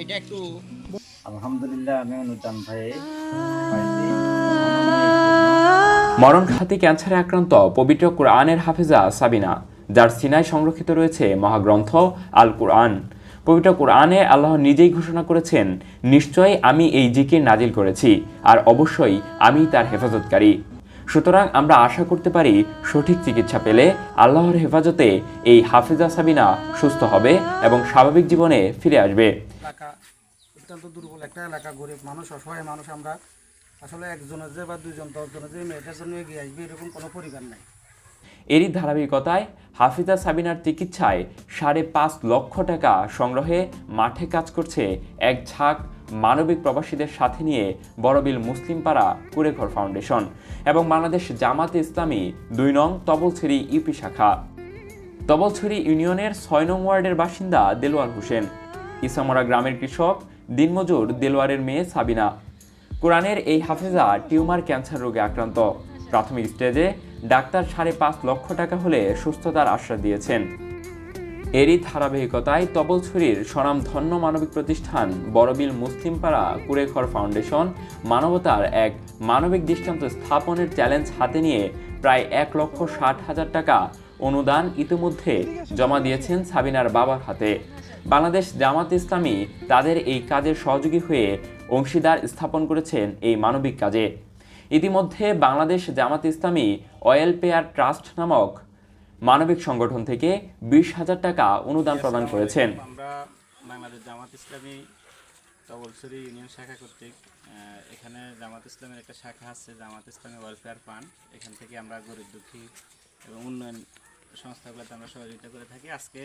এটা একটু আলহামদুলিল্লাহ আমি অনুদান ভাই। মরণঘাতী ক্যান্সারে আক্রান্ত পবিত্র কোরআনের হাফেজা সাবিনা যার সিনায় সংরক্ষিত রয়েছে মহাগ্রন্থ আল কোরআন। পবিত্র কোরআনে আল্লাহ নিজেই ঘোষণা করেছেন নিশ্চয়ই আমি এই জিকির নাজিল করেছি আর অবশ্যই আমি তার হেফাজতকারী। সুতরাং আমরা আশা করতে পারি সঠিক চিকিৎসা পেলে আল্লাহর হেফাজতে এই হাফেজা সাবিনা সুস্থ হবে এবং স্বাভাবিক জীবনে ফিরে আসবে। অত্যন্ত দুর্বল। একটা এলাকা গরিব মানুষ অসহায় মানুষ আমরা আসলে একজনের যে বা দুইজন দশজনের যে মেয়েটার জন্য এগিয়ে আসবে এরকম কোনো পরিবার নাই। এরই ধারাবাহিকতায় হাফিজা সাবিনার চিকিৎসায় সাড়ে পাঁচ লক্ষ টাকা সংগ্রহে মাঠে কাজ করছে এক ঝাঁক মানবিক প্রবাসীদের সাথে নিয়ে বড়বিল মুসলিম পাড়া কুড়েঘর ফাউন্ডেশন এবং বাংলাদেশ জামাত ইসলামী দুই নং তবলছিরি ইউপি শাখা। তবলছড়ি ইউনিয়নের ছয় নং ওয়ার্ডের বাসিন্দা দেলোয়ার হোসেন। ইসামরা গ্রামের কৃষক দিনমজুর দেলোয়ারের মেয়ে সাবিনা। কোরআনের এই হাফেজা টিউমার ক্যান্সার রোগে আক্রান্ত। প্রাথমিক স্টেজে ডাক্তার সাড়ে পাঁচ লক্ষ টাকা হলে সুস্থতার আশ্বাস দিয়েছেন। এরই ধারাবাহিকতায় তবলছড়ির স্বনামধন্য মানবিক প্রতিষ্ঠান বড়বিল মুসলিমপাড়া কুড়েঘর ফাউন্ডেশন মানবতার এক মানবিক দৃষ্টান্ত স্থাপনের চ্যালেঞ্জ হাতে নিয়ে প্রায় এক লক্ষ ষাট হাজার টাকা অনুদান ইতিমধ্যে জমা দিয়েছেন সাবিনার বাবার হাতে। বাংলাদেশ জামাত ইসলামী তাদের এই কাজের সহযোগী হয়ে অংশীদার স্থাপন করেছেন এই মানবিক কাজে। ইতিমধ্যে Bangladesh Jamaat Islami oil pair trust নামক মানবিক সংগঠন থেকে বিশ হাজার টাকা অনুদান প্রদান করেছেন। আমরা বাংলাদেশ জামাত ইসলামী তবলসরি ইউনিয়ন শাখা কর্তৃক এখানে জামাত ইসলামের একটা শাখা আছে জামাত ইসলামী ওয়েলফেয়ার ফান্ড এখান থেকে আমরা গরিব দুঃখী এবং উন্নয়ন সংস্থাগুলোতে আমরা সহযোগিতা করে থাকি। আজকে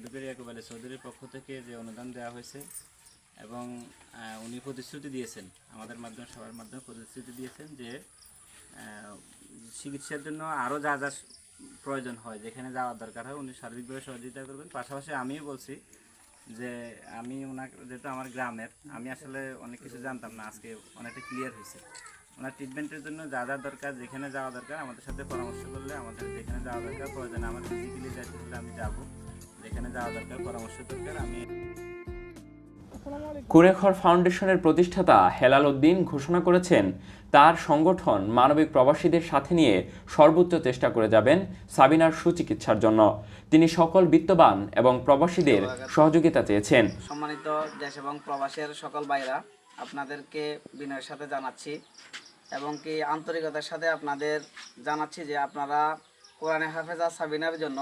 বিপির ইয়াকুব আলী চৌধুরীর পক্ষ থেকে যে অনুদান দেওয়া হয়েছে এবং উনি প্রতিশ্রুতি দিয়েছেন আমাদের মাধ্যমে সবার মাধ্যমে প্রতিশ্রুতি দিয়েছেন যে চিকিৎসার জন্য আরও যা যা প্রয়োজন হয়, যেখানে যাওয়ার দরকার হয়, উনি সার্বিকভাবে সহযোগিতা করবেন। পাশাপাশি আমিও বলছি যে আমি ওনাকে, যেহেতু আমার গ্রামের, আমি আসলে অনেক কিছু জানতাম না, আজকে অনেকটা ক্লিয়ার হয়েছে। ওনার ট্রিটমেন্টের জন্য যা যা দরকার, যেখানে যাওয়া দরকার, আমাদের সাথে পরামর্শ করলে আমাদের যেখানে যাওয়া দরকার, প্রয়োজন আমার ফিজিক্যালি যাইতে আমি যাব। যেখানে যাওয়া দরকার, পরামর্শ দরকার, আমি কুরেখর ফাউন্ডেশনের প্রতিষ্ঠাতা হেলাল উদ্দিন ঘোষণা করেছেন, তার সংগঠন মানবিক প্রবাসীদের সাথে নিয়ে সর্বোচ্চ চেষ্টা করে যাবেন সাবিনার সুচিকিৎসার জন্য। তিনি সকল বিত্তবান এবং প্রবাসীদের সহযোগিতা চেয়েছেন। সম্মানিত দেশ এবং প্রবাসের সকল ভাইরা, আপনাদেরকে বিনয়ের সাথে জানাচ্ছি এবং কি আন্তরিকতার সাথে আপনাদের জানাচ্ছি যে আপনারা কোরআনে হাফেজা সাবিনার জন্য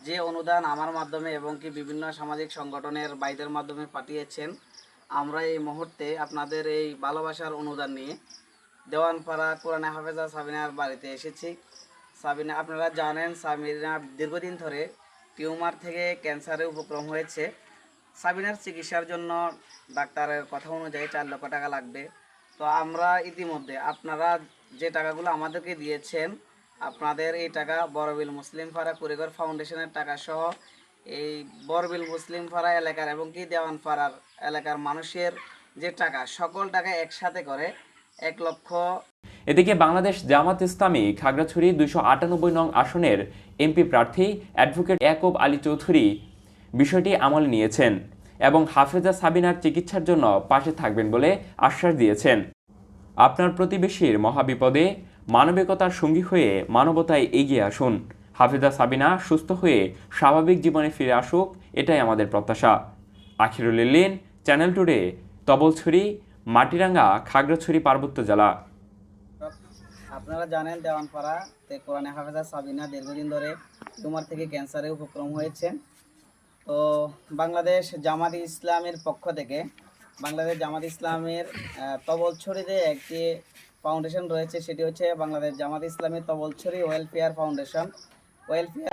যে অনুদান আমার মাধ্যমে এবং কি বিভিন্ন সামাজিক সংগঠনের বাইদের মাধ্যমে পাঠিয়েছেন, আমরা এই মুহূর্তে আপনাদের এই ভালোবাসার অনুদান নিয়ে দেওয়ানপাড়া কোরআনে হাফেজা সাবিনার বাড়িতে এসেছি। সাবিনা, আপনারা জানেন সাবিনা দীর্ঘদিন ধরে টিউমার থেকে ক্যান্সারে উপক্রম হয়েছে। সাবিনার চিকিৎসার জন্য ডাক্তারের কথা অনুযায়ী চার লক্ষ টাকা লাগবে। তো আমরা ইতিমধ্যে আপনারা যে টাকাগুলো আমাদেরকে দিয়েছেন আপনাদের এই টাকা বড়বিল মুসলিম পাড়া কুড়িঘর ফাউন্ডেশনের টাকা সহ এই বড়বিল মুসলিম পাড়া এলাকার এবং কি দেওয়ান পাড়ার এলাকার মানুষের যে টাকা, সকল টাকা একসাথে করে এক লক্ষ এদিকে বাংলাদেশ জামাত ইসলামী খাগড়াছড়ি দুইশো আটানব্বই নং আসনের এমপি প্রার্থী অ্যাডভোকেট ইয়াকুব আলী চৌধুরী বিষয়টি আমল নিয়েছেন এবং হাফেজা সাবিনার চিকিৎসার জন্য পাশে থাকবেন বলে আশ্বাস দিয়েছেন। আপনার প্রতিবেশীর মহাবিপদে মানবিকতার সঙ্গী হয়ে মানবতায় এগিয়ে আসুন। হাফিজা সাবিনা সুস্থ হয়ে স্বাভাবিক জীবনে ফিরে আসুক, এটাই আমাদের প্রত্যাশা। আখিরুল লিন চ্যানেল টুডে তবলছড়ি, মাটিরাঙ্গা, খাগড়াছড়ি, পার্বত্য জেলা। আপনারা জানেন, দেওয়ানপাড়া তে কোরআনে হাফেজা সাবিনা দীর্ঘদিন ধরে টিউমার থেকে ক্যান্সারে উপক্রম হয়েছে। তো বাংলাদেশ জামাত ইসলামের পক্ষ থেকে, বাংলাদেশ জামাত ইসলামের তবলছড়িতে একটি ফাউন্ডেশন রয়েছে সেটি হচ্ছে Bangladesh Jamaat Islami Tabalchhari welfare foundation welfare